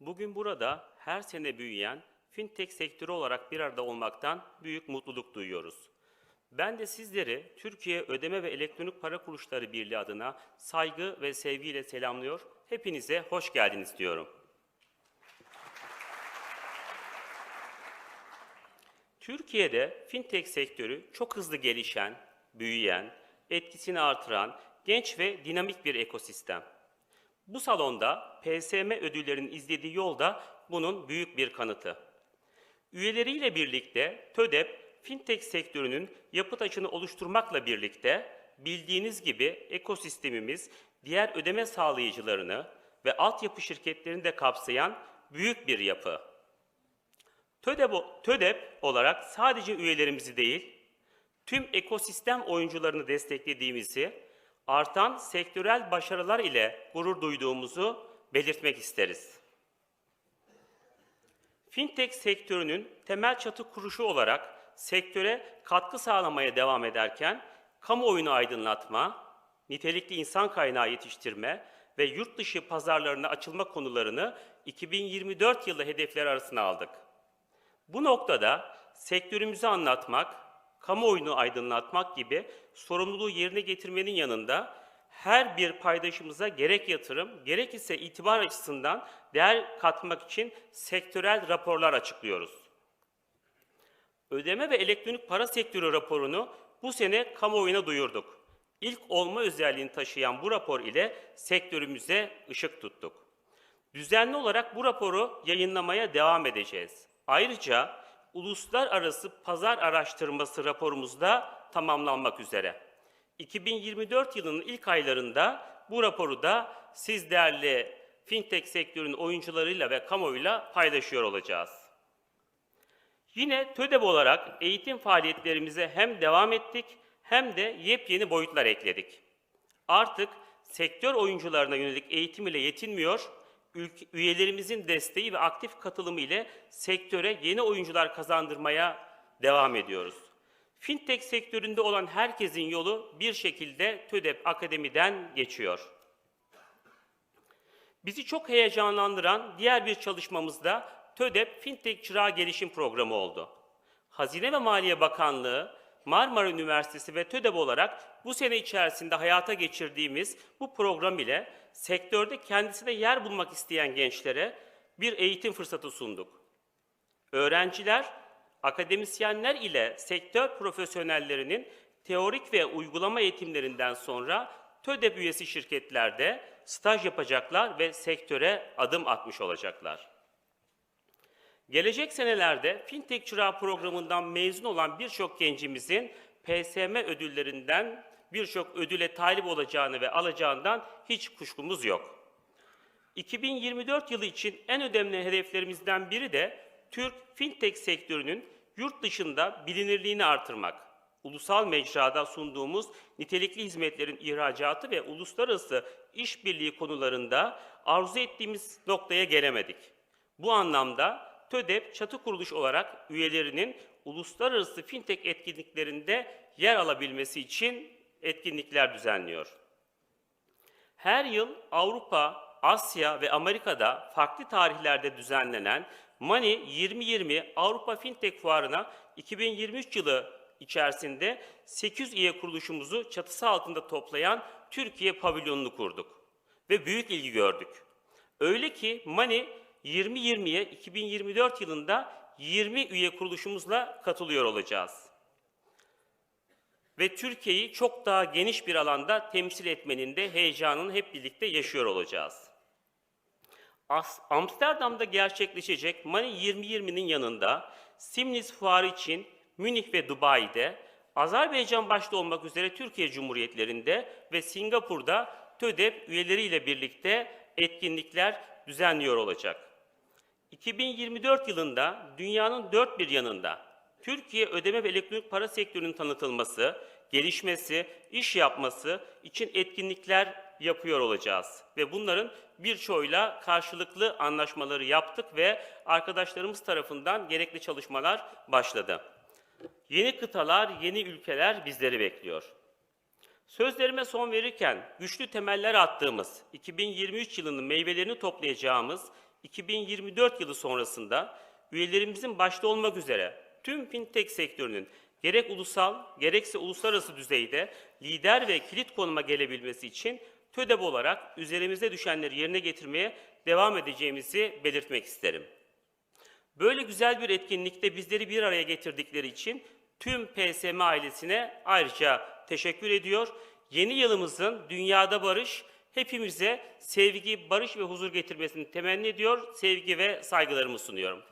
Bugün burada her sene büyüyen fintech sektörü olarak bir arada olmaktan büyük mutluluk duyuyoruz. Ben de sizleri Türkiye Ödeme ve Elektronik Para Kuruluşları Birliği adına saygı ve sevgiyle selamlıyor. Hepinize hoş geldiniz diyorum. Türkiye'de fintech sektörü çok hızlı gelişen, büyüyen, etkisini artıran genç ve dinamik bir ekosistem. Bu salonda PSM ödüllerinin izlediği yol da bunun büyük bir kanıtı. Üyeleriyle birlikte TÖDEP, fintech sektörünün yapı taşını oluşturmakla birlikte bildiğiniz gibi ekosistemimiz diğer ödeme sağlayıcılarını ve altyapı şirketlerini de kapsayan büyük bir yapı. TÖDEP, TÖDEP olarak sadece üyelerimizi değil, tüm ekosistem oyuncularını desteklediğimizi, artan sektörel başarılar ile gurur duyduğumuzu belirtmek isteriz. Fintech sektörünün temel çatı kuruşu olarak sektöre katkı sağlamaya devam ederken, kamuoyunu aydınlatma, nitelikli insan kaynağı yetiştirme ve yurt dışı pazarlarına açılma konularını 2024 yılı hedefleri arasına aldık. Bu noktada sektörümüzü anlatmak, kamuoyunu aydınlatmak gibi sorumluluğu yerine getirmenin yanında her bir paydaşımıza gerek yatırım, gerek ise itibar açısından değer katmak için sektörel raporlar açıklıyoruz. Ödeme ve elektronik para sektörü raporunu bu sene kamuoyuna duyurduk. İlk olma özelliğini taşıyan bu rapor ile sektörümüze ışık tuttuk. Düzenli olarak bu raporu yayınlamaya devam edeceğiz. Ayrıca uluslararası pazar araştırması raporumuz da tamamlanmak üzere. 2024 yılının ilk aylarında bu raporu da siz değerli fintech sektörünün oyuncularıyla ve kamuoyuyla paylaşıyor olacağız. Yine TÖDEB olarak eğitim faaliyetlerimize hem devam ettik hem de yepyeni boyutlar ekledik. Artık sektör oyuncularına yönelik eğitim ile yetinmiyor, ülke, üyelerimizin desteği ve aktif katılımı ile sektöre yeni oyuncular kazandırmaya devam ediyoruz. Fintech sektöründe olan herkesin yolu bir şekilde TÖDEP Akademi'den geçiyor. Bizi çok heyecanlandıran diğer bir çalışmamız da TÖDEP Fintech Çırağı Gelişim Programı oldu. Hazine ve Maliye Bakanlığı, Marmara Üniversitesi ve TÖDEP olarak bu sene içerisinde hayata geçirdiğimiz bu program ile sektörde kendisine yer bulmak isteyen gençlere bir eğitim fırsatı sunduk. Öğrenciler, akademisyenler ile sektör profesyonellerinin teorik ve uygulama eğitimlerinden sonra TÖDEP üyesi şirketlerde staj yapacaklar ve sektöre adım atmış olacaklar. Gelecek senelerde Fintech Çırağı programından mezun olan birçok gencimizin PSM ödüllerinden birçok ödüle talip olacağını ve alacağından hiç kuşkumuz yok. 2024 yılı için en önemli hedeflerimizden biri de Türk fintech sektörünün yurt dışında bilinirliğini artırmak. Ulusal mecrada sunduğumuz nitelikli hizmetlerin ihracatı ve uluslararası işbirliği konularında arzu ettiğimiz noktaya gelemedik. Bu anlamda TÖDEP çatı kuruluş olarak üyelerinin uluslararası fintech etkinliklerinde yer alabilmesi için etkinlikler düzenliyor. Her yıl Avrupa, Asya ve Amerika'da farklı tarihlerde düzenlenen Money 2020 Avrupa Fintech Fuarı'na 2023 yılı içerisinde 800 üye kuruluşumuzu çatısı altında toplayan Türkiye pavilyonunu kurduk ve büyük ilgi gördük. Öyle ki Money 2020'ye 2024 yılında 20 üye kuruluşumuzla katılıyor olacağız. Ve Türkiye'yi çok daha geniş bir alanda temsil etmenin de heyecanını hep birlikte yaşıyor olacağız. Amsterdam'da gerçekleşecek Money 2020'nin yanında Simnis Fuarı için Münih ve Dubai'de, Azerbaycan başta olmak üzere Türkiye Cumhuriyetlerinde ve Singapur'da TÖDEP üyeleriyle birlikte etkinlikler düzenliyor olacak. 2024 yılında dünyanın dört bir yanında Türkiye ödeme ve elektronik para sektörünün tanıtılması, gelişmesi, iş yapması için etkinlikler yapıyor olacağız. Ve bunların birçoğuyla karşılıklı anlaşmaları yaptık ve arkadaşlarımız tarafından gerekli çalışmalar başladı. Yeni kıtalar, yeni ülkeler bizleri bekliyor. Sözlerime son verirken güçlü temeller attığımız 2023 yılının meyvelerini toplayacağımız 2024 yılı sonrasında üyelerimizin başta olmak üzere tüm fintech sektörünün gerek ulusal gerekse uluslararası düzeyde lider ve kilit konuma gelebilmesi için TÖDEB olarak üzerimize düşenleri yerine getirmeye devam edeceğimizi belirtmek isterim. Böyle güzel bir etkinlikte bizleri bir araya getirdikleri için tüm PSM ailesine ayrıca teşekkür ediyor. Yeni yılımızın dünyada barış, hepimize sevgi, barış ve huzur getirmesini temenni ediyor. Sevgi ve saygılarımı sunuyorum.